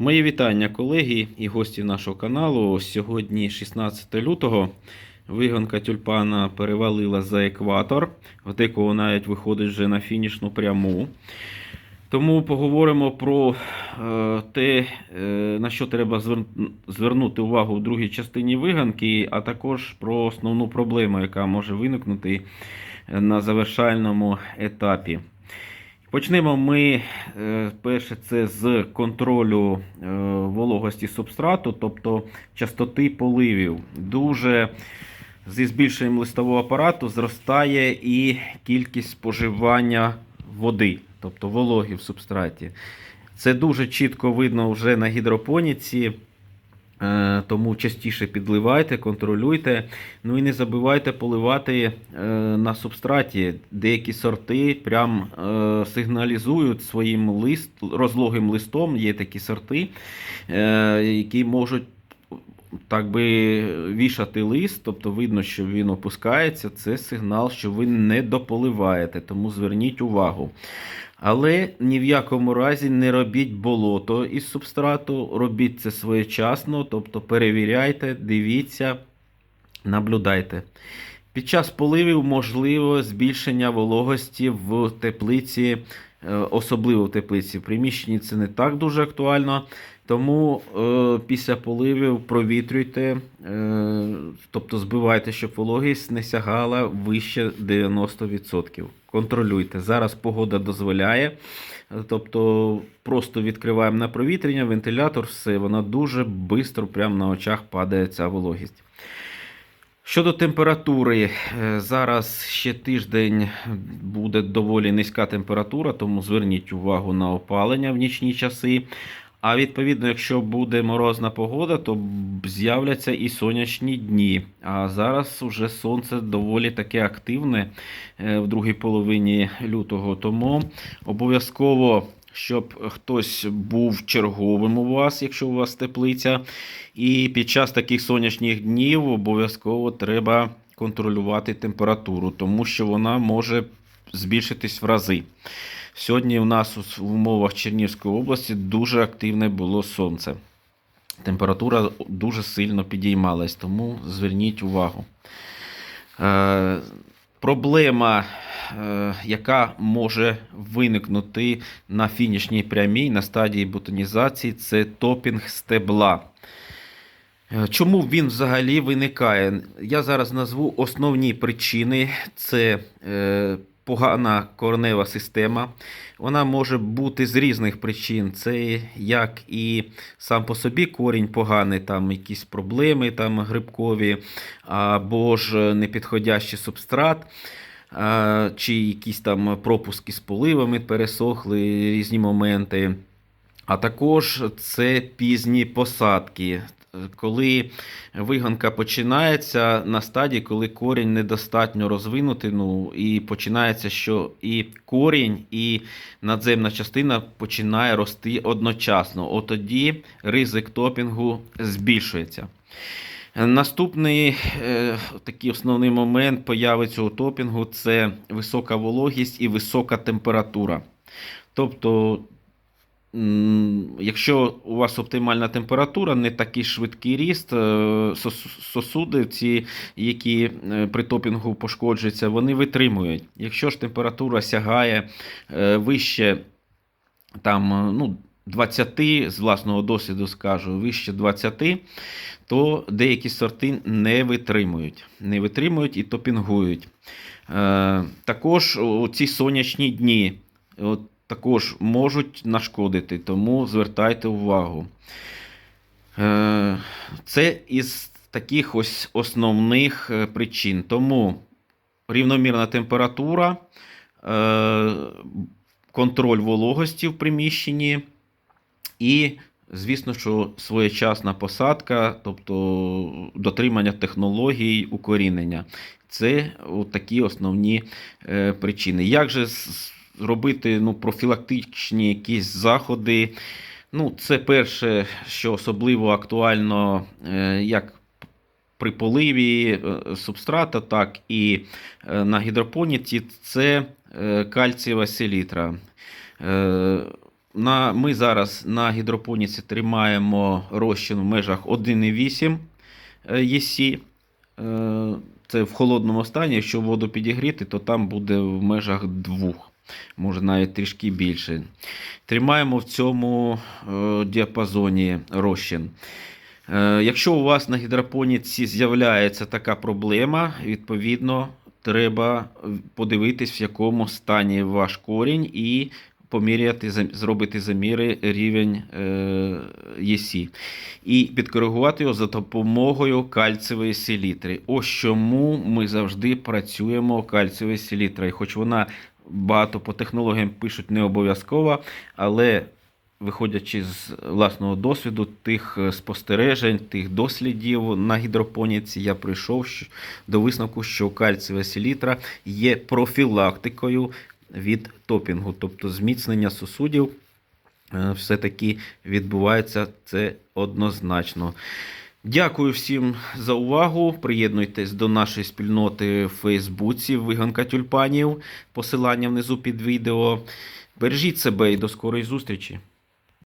Мої вітання, колеги і гості нашого каналу. Сьогодні 16 лютого. Вигонка тюльпана перевалила за екватор. В декого навіть виходить вже на фінішну пряму. Тому поговоримо про е, те, е, на що треба звер- звернути увагу в другій частині виганки, а також про основну проблему, яка може виникнути е, на завершальному етапі. Почнемо ми е, перше це з контролю е, вологості субстрату, тобто частоти поливів. Дуже зі збільшенням листового апарату зростає і кількість споживання води, тобто вологи в субстраті. Це дуже чітко видно вже на гідропоніці. Е, Тому частіше підливайте, контролюйте. Ну і не забувайте поливати е, на субстраті. Деякі сорти прям е, сигналізують своїм лист, розлогим листом. Є такі сорти, які можуть так би вішати лист, тобто видно, що він опускається. Це сигнал, що ви не дополиваєте, тому зверніть увагу. Але ні в якому разі не робіть болото із субстрату, робіть це своєчасно, тобто перевіряйте, дивіться, наблюдайте. Під час поливів можливо збільшення вологості в теплиці, е, особливо в теплиці. В приміщенні це не так дуже актуально. Тому е, після поливів провітрюйте, е, тобто збивайте, щоб вологість не сягала вище 90%. Контролюйте. Зараз погода дозволяє. Тобто просто відкриваємо на провітряння, вентилятор, все, вона дуже швидко, прямо на очах падає ця вологість. Щодо температури, е, зараз ще тиждень буде доволі низька температура, тому зверніть увагу на опалення в нічні часи. А відповідно, якщо буде морозна погода, то з'являться і сонячні дні. А зараз вже сонце доволі таке активне е, в другій половині лютого. Тому обов'язково, щоб хтось був черговим у вас, якщо у вас теплиця. І під час таких сонячних днів обов'язково треба контролювати температуру, тому що вона може збільшитись в рази. Сьогодні у нас в умовах Чернівської області дуже активне було сонце. Температура дуже сильно підіймалась, тому зверніть увагу. Е, проблема, е, яка може виникнути на фінішній прямій на стадії бутонізації, це топінг стебла. Е, Чому він взагалі виникає? Я зараз назву основні причини: це е, погана коренева система. Вона може бути з різних причин. Це як і сам по собі корінь поганий, там якісь проблеми там грибкові, або ж непідходящий субстрат. Чи якісь там пропуски з поливами пересохли різні моменти. А також це пізні посадки. Коли вигонка починається на стадії, коли корінь недостатньо розвинутий, ну і починається, що і корінь, і надземна частина починає рости одночасно. От тоді ризик топінгу збільшується. Наступний е, такий основний момент появи цього топінгу це висока вологість і висока температура. Тобто Якщо у вас оптимальна температура, не такий швидкий ріст, е, сосуди, ці, які е, при топінгу пошкоджуються, вони витримують. Якщо ж температура сягає е, вище там, ну, 20, з власного досвіду скажу, вище 20, то деякі сорти не витримують. Не витримують і топінгують. Також ці сонячні дні. От, також можуть нашкодити, тому звертайте увагу. Е, Це із таких ось основних е, причин. Тому рівномірна температура, е, контроль вологості в приміщенні і, звісно, що своєчасна посадка, тобто дотримання технологій укорінення. Це такі основні причини. Як же зробити ну, профілактичні якісь заходи? Ну, це перше, що особливо актуально, е, як при поливі е, субстрата, так і е, на гідропоніці, це кальцієва селітра. На, ми зараз на гідропоніці тримаємо розчин в межах 1,8 е, ЄСі. Е, Це в холодному стані. Якщо воду підігріти, то там буде в межах 2, може навіть трішки більше. Тримаємо в цьому е, діапазоні розчин. Е, Якщо у вас на гідропоніці з'являється така проблема, відповідно, треба подивитись, в якому стані ваш корінь, і поміряти, зробити заміри рівень е, ЄСі. І підкоригувати його за допомогою кальцевої селітри. Ось чому ми завжди працюємо кальцевою селітрою. Хоч вона багато по технологіям пишуть не обов'язково, але виходячи з власного досвіду, тих е, спостережень, тих дослідів на гідропоніці, я прийшов до висновку, що кальцієва селітра є профілактикою від топінгу, тобто зміцнення сосудів е, все-таки відбувається це однозначно. Дякую всім за увагу. Приєднуйтесь до нашої спільноти в Фейсбуці Виганка тюльпанів. Посилання внизу під відео. Бережіть себе і до скорої зустрічі.